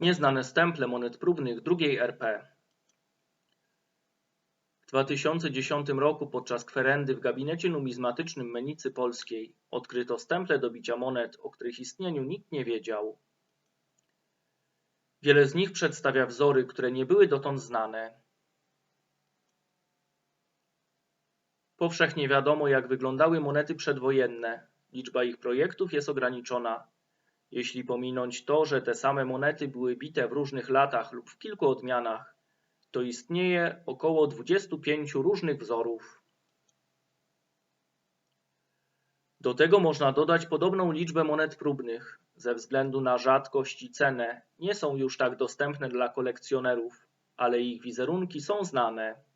Nieznane stemple monet próbnych II RP. W 2010 roku podczas kwerendy w gabinecie numizmatycznym Menicy Polskiej odkryto stemple do bicia monet, o których istnieniu nikt nie wiedział. Wiele z nich przedstawia wzory, które nie były dotąd znane. Powszechnie wiadomo, jak wyglądały monety przedwojenne. Liczba ich projektów jest ograniczona. Jeśli pominąć to, że te same monety były bite w różnych latach lub w kilku odmianach, to istnieje około 25 różnych wzorów. Do tego można dodać podobną liczbę monet próbnych. Ze względu na rzadkość i cenę nie są już tak dostępne dla kolekcjonerów, ale ich wizerunki są znane.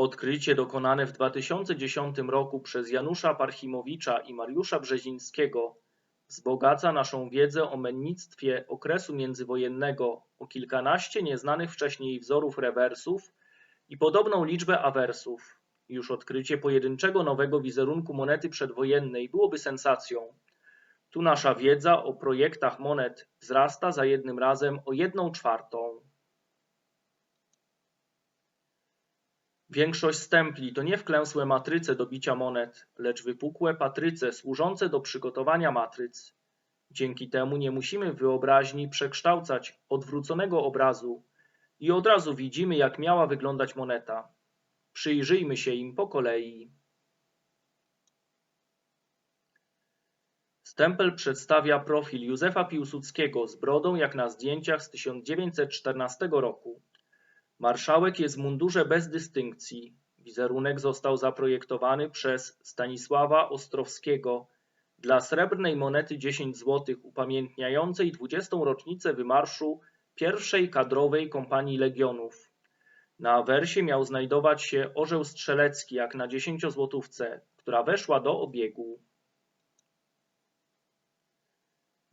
Odkrycie dokonane w 2010 roku przez Janusza Parchimowicza i Mariusza Brzezińskiego wzbogaca naszą wiedzę o mennictwie okresu międzywojennego o kilkanaście nieznanych wcześniej wzorów rewersów i podobną liczbę awersów. Już odkrycie pojedynczego nowego wizerunku monety przedwojennej byłoby sensacją. Tu nasza wiedza o projektach monet wzrasta za jednym razem o jedną czwartą. Większość stempli to nie wklęsłe matryce do bicia monet, lecz wypukłe patryce służące do przygotowania matryc. Dzięki temu nie musimy wyobraźni przekształcać odwróconego obrazu i od razu widzimy, jak miała wyglądać moneta. Przyjrzyjmy się im po kolei. Stempel przedstawia profil Józefa Piłsudskiego z brodą jak na zdjęciach z 1914 roku. Marszałek jest w mundurze bez dystynkcji. Wizerunek został zaprojektowany przez Stanisława Ostrowskiego dla srebrnej monety 10 zł upamiętniającej 20. rocznicę wymarszu pierwszej kadrowej kompanii legionów. Na awersie miał znajdować się orzeł strzelecki jak na 10 złotówce, która weszła do obiegu.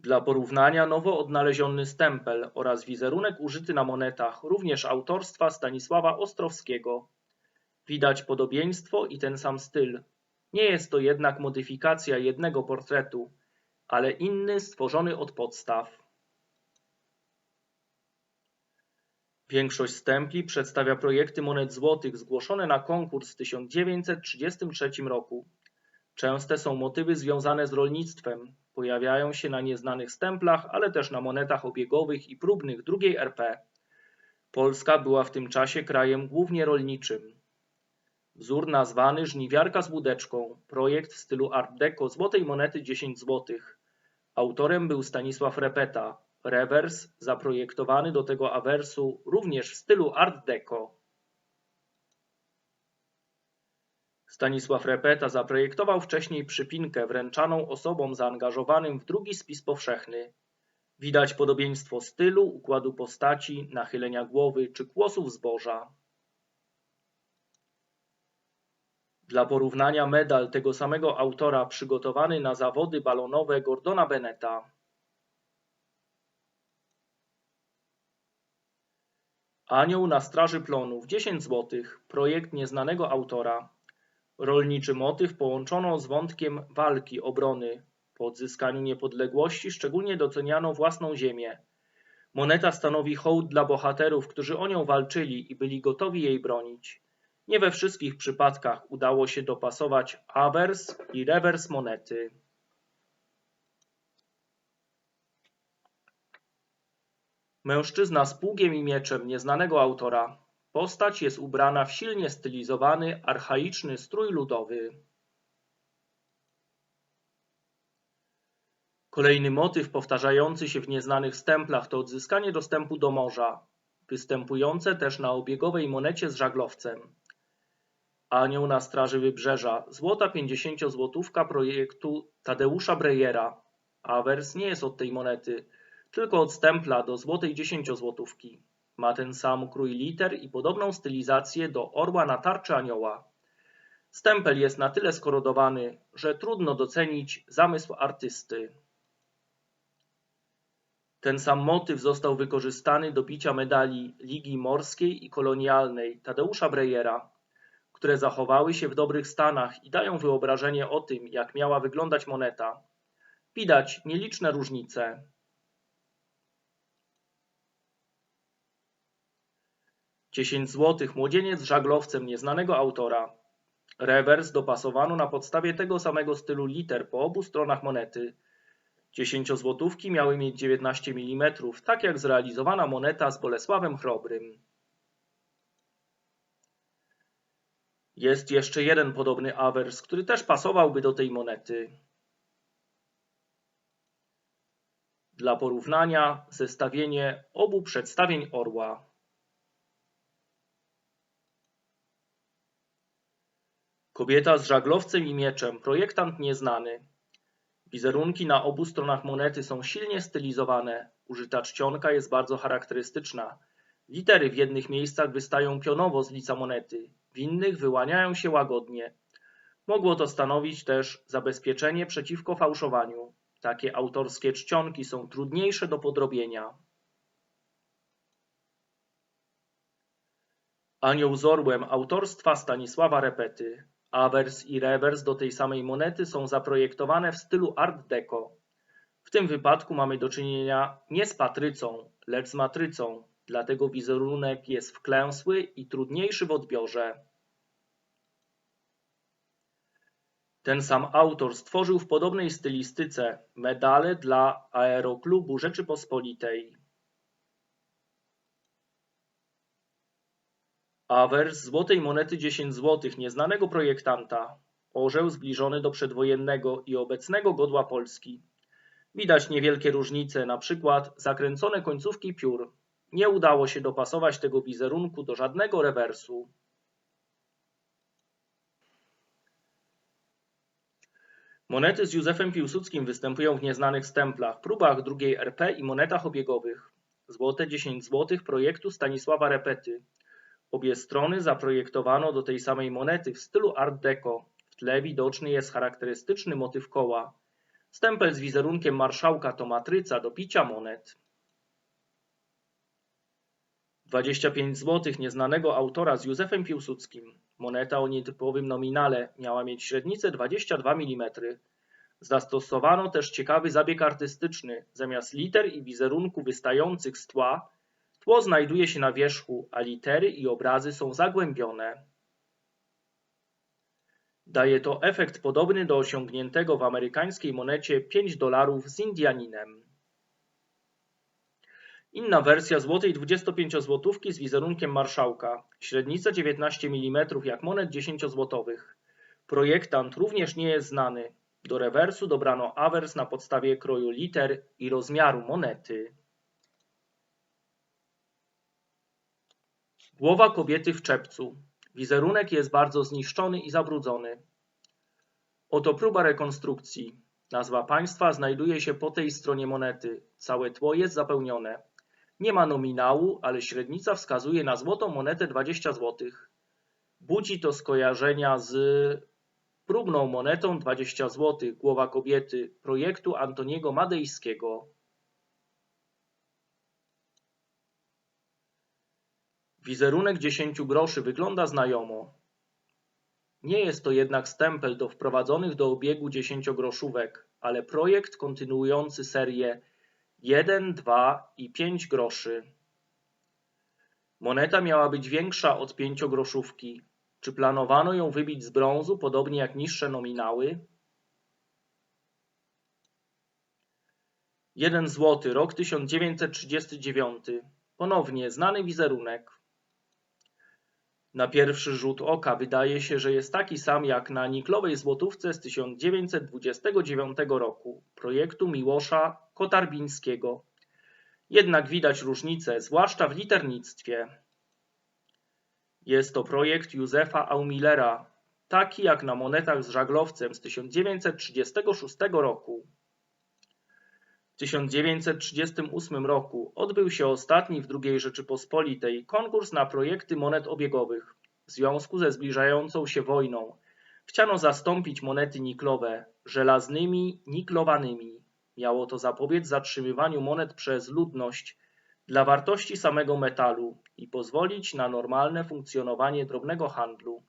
Dla porównania nowo odnaleziony stempel oraz wizerunek użyty na monetach również autorstwa Stanisława Ostrowskiego. Widać podobieństwo i ten sam styl. Nie jest to jednak modyfikacja jednego portretu, ale inny stworzony od podstaw. Większość stempli przedstawia projekty monet złotych zgłoszone na konkurs w 1933 roku. Częste są motywy związane z rolnictwem, pojawiają się na nieznanych stemplach, ale też na monetach obiegowych i próbnych II RP. Polska była w tym czasie krajem głównie rolniczym. Wzór nazwany Żniwiarka z łódeczką, projekt w stylu Art Deco złotej monety 10 zł. Autorem był Stanisław Repeta, rewers zaprojektowany do tego awersu również w stylu Art Deco. Stanisław Repeta zaprojektował wcześniej przypinkę wręczaną osobom zaangażowanym w drugi spis powszechny. Widać podobieństwo stylu, układu postaci, nachylenia głowy czy kłosów zboża. Dla porównania medal tego samego autora przygotowany na zawody balonowe Gordona Beneta. Anioł na straży plonów 10 zł. Projekt nieznanego autora. Rolniczy motyw połączono z wątkiem walki, obrony. Po odzyskaniu niepodległości szczególnie doceniano własną ziemię. Moneta stanowi hołd dla bohaterów, którzy o nią walczyli i byli gotowi jej bronić. Nie we wszystkich przypadkach udało się dopasować awers i rewers monety. Mężczyzna z pługiem i mieczem nieznanego autora. Postać jest ubrana w silnie stylizowany, archaiczny strój ludowy. Kolejny motyw powtarzający się w nieznanych stemplach to odzyskanie dostępu do morza, występujące też na obiegowej monecie z żaglowcem. Anioł na straży wybrzeża, złota 50 złotówka projektu Tadeusza Brejera. Awers nie jest od tej monety, tylko od stempla do złotej 10 złotówki. Ma ten sam krój liter i podobną stylizację do orła na tarczy anioła. Stempel jest na tyle skorodowany, że trudno docenić zamysł artysty. Ten sam motyw został wykorzystany do bicia medali Ligi Morskiej i Kolonialnej Tadeusza Brejera, które zachowały się w dobrych stanach i dają wyobrażenie o tym, jak miała wyglądać moneta. Widać nieliczne różnice. 10 zł młodzieniec żaglowcem nieznanego autora. Rewers dopasowano na podstawie tego samego stylu liter po obu stronach monety. 10 złotówki miały mieć 19 mm, tak jak zrealizowana moneta z Bolesławem Chrobrym. Jest jeszcze jeden podobny awers, który też pasowałby do tej monety. Dla porównania zestawienie obu przedstawień orła. Kobieta z żaglowcem i mieczem, projektant nieznany. Wizerunki na obu stronach monety są silnie stylizowane. Użyta czcionka jest bardzo charakterystyczna. Litery w jednych miejscach wystają pionowo z lica monety, w innych wyłaniają się łagodnie. Mogło to stanowić też zabezpieczenie przeciwko fałszowaniu. Takie autorskie czcionki są trudniejsze do podrobienia. Anioł z orłem autorstwa Stanisława Repety. Awers i rewers do tej samej monety są zaprojektowane w stylu Art Deco. W tym wypadku mamy do czynienia nie z patrycą, lecz z matrycą, dlatego wizerunek jest wklęsły i trudniejszy w odbiorze. Ten sam autor stworzył w podobnej stylistyce medale dla Aeroklubu Rzeczypospolitej. Awers złotej monety 10 zł nieznanego projektanta. Orzeł zbliżony do przedwojennego i obecnego godła Polski. Widać niewielkie różnice, na przykład zakręcone końcówki piór. Nie udało się dopasować tego wizerunku do żadnego rewersu. Monety z Józefem Piłsudskim występują w nieznanych stemplach, próbach drugiej RP i monetach obiegowych. Złote 10 zł projektu Stanisława Repety. Obie strony zaprojektowano do tej samej monety w stylu Art Deco. W tle widoczny jest charakterystyczny motyw koła. Stempel z wizerunkiem marszałka to matryca do picia monet. 25 zł nieznanego autora z Józefem Piłsudskim. Moneta o nietypowym nominale miała mieć średnicę 22 mm. Zastosowano też ciekawy zabieg artystyczny. Zamiast liter i wizerunku wystających z tła, tło znajduje się na wierzchu, a litery i obrazy są zagłębione. Daje to efekt podobny do osiągniętego w amerykańskiej monecie 5 dolarów z Indianinem. Inna wersja złotej 25-złotówki z wizerunkiem marszałka. Średnica 19 mm jak monet 10-złotowych. Projektant również nie jest znany. Do rewersu dobrano awers na podstawie kroju liter i rozmiaru monety. Głowa kobiety w czepcu. Wizerunek jest bardzo zniszczony i zabrudzony. Oto próba rekonstrukcji. Nazwa państwa znajduje się po tej stronie monety. Całe tło jest zapełnione. Nie ma nominału, ale średnica wskazuje na złotą monetę 20 zł. Budzi to skojarzenia z próbną monetą 20 zł głowa kobiety projektu Antoniego Madejskiego. Wizerunek 10 groszy wygląda znajomo. Nie jest to jednak stempel do wprowadzonych do obiegu 10-groszówek, ale projekt kontynuujący serię 1, 2 i 5 groszy. Moneta miała być większa od pięciogroszówki. Czy planowano ją wybić z brązu, podobnie jak niższe nominały? 1 zł, rok 1939. Ponownie znany wizerunek. Na pierwszy rzut oka wydaje się, że jest taki sam jak na niklowej złotówce z 1929 roku projektu Miłosza Kotarbińskiego. Jednak widać różnicę, zwłaszcza w liternictwie. Jest to projekt Józefa Aumillera, taki jak na monetach z żaglowcem z 1936 roku. W 1938 roku odbył się ostatni w II Rzeczypospolitej konkurs na projekty monet obiegowych. W związku ze zbliżającą się wojną chciano zastąpić monety niklowe żelaznymi niklowanymi. Miało to zapobiec zatrzymywaniu monet przez ludność dla wartości samego metalu i pozwolić na normalne funkcjonowanie drobnego handlu.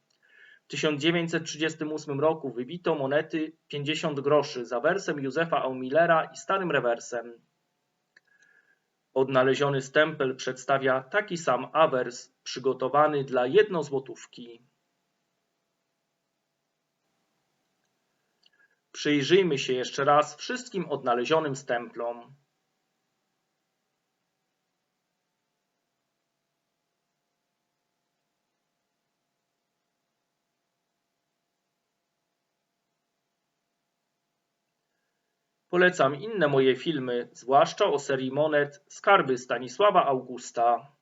W 1938 roku wybito monety 50 groszy za wersem Józefa Aumillera i starym rewersem. Odnaleziony stempel przedstawia taki sam awers przygotowany dla jednozłotówki. Przyjrzyjmy się jeszcze raz wszystkim odnalezionym stemplom. Polecam inne moje filmy, zwłaszcza o serii monet Skarby Stanisława Augusta.